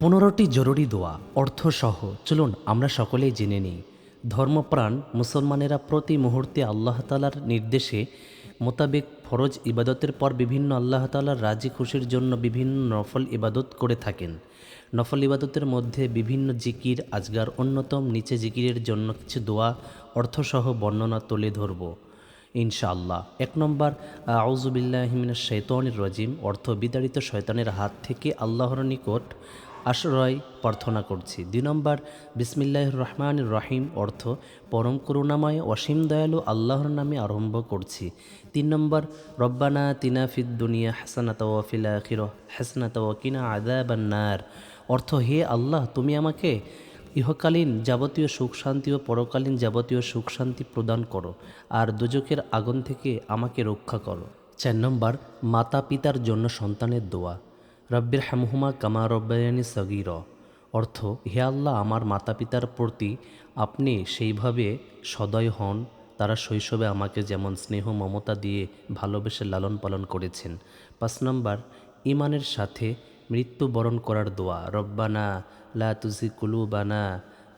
পনেরোটি জরুরি দোয়া, অর্থসহ। চলুন, আমরা সকলেই জেনে নিই। ধর্মপ্রাণ, মুসলমানেরা প্রতি মুহূর্তে আল্লাহ তালার নির্দেশে মোতাবেক ফরজ ইবাদতের পর বিভিন্ন আল্লাহ তালার রাজি খুশির জন্য বিভিন্ন নফল ইবাদত করে থাকেন। নফল ইবাদতের মধ্যে বিভিন্ন জিকির, আজগার, অন্যতম নিচে জিকিরের জন্য কিছু দোয়া, অর্থসহ বর্ণনা তুলে ধরবো। ইনশাআল্লাহ। এক নম্বর আউজুবিল্লাহমিন শৈতানির রজিম, অর্থ বিতাড়িত শয়তানের হাত থেকে আল্লাহর নিকট আশ্রয় প্রার্থনা করছি। দুই নম্বর বিসমিল্লাহ রহমান রহিম অর্থ, পরম করুণাময়, অসীম দয়ালু আল্লাহর নামে আরম্ভ করছি। তিন নম্বর, রব্বানা তিনাফিদ দুনিয়া হাসানাত ওয়াফিল আখির হাসনাত ওয়াকিনা আদাবান্নার অর্থ, হে আল্লাহ, তুমি আমাকে ইহকালীন যাবতীয় সুখ শান্তি ও পরকালীন যাবতীয় সুখ শান্তি প্রদান করো, আর দুজকের আগুন থেকে আমাকে রক্ষা করো। চার নম্বর মাতা পিতার জন্য সন্তানের দোয়া। রব্বির হামহুমা কামা রব্বায়ানি সগির। অর্থ, হে আল্লাহ, আমার মাতা পিতার প্রতি আপনি সেইভাবে সদয় হন, তারা শৈশবে আমাকে যেমন স্নেহ, মমতা দিয়ে ভালোবেসে লালন পালন করেছেন। পাঁচ নম্বর ইমানের সাথে মৃত্যুবরণ করার দোয়া, রব্বানা লা তুজি কুলুবানা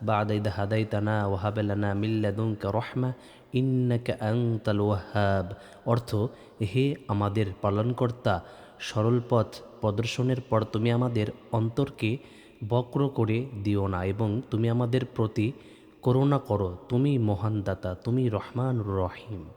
বাদাইদ হাদাইতানা ওয়াহাবেলানা মিল্লাদুঙ্কা রহমা ইন্নাকা আংতাল ওয়াহাব অর্থ, হে আমাদের পালনকর্তা, সরল পথ প্রদর্শনের পর তুমি আমাদের অন্তরকে বক্র করে দিও না এবং তুমি আমাদের প্রতি করুণা করো। তুমি মহান দাতা, তুমি রহমান রহিম।